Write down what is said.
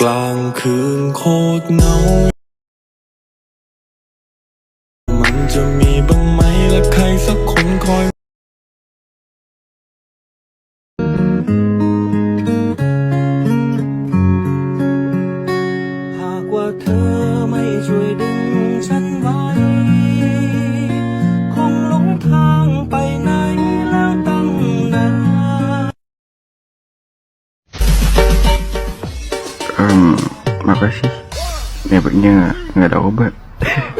กลางคืนโคตรเหงา มันจะมีบ้างไหมและใครสักคนคอยหากว่าเธอไม่ช่วยดึง Hmm, makasih. Nampaknya nggak ada obat.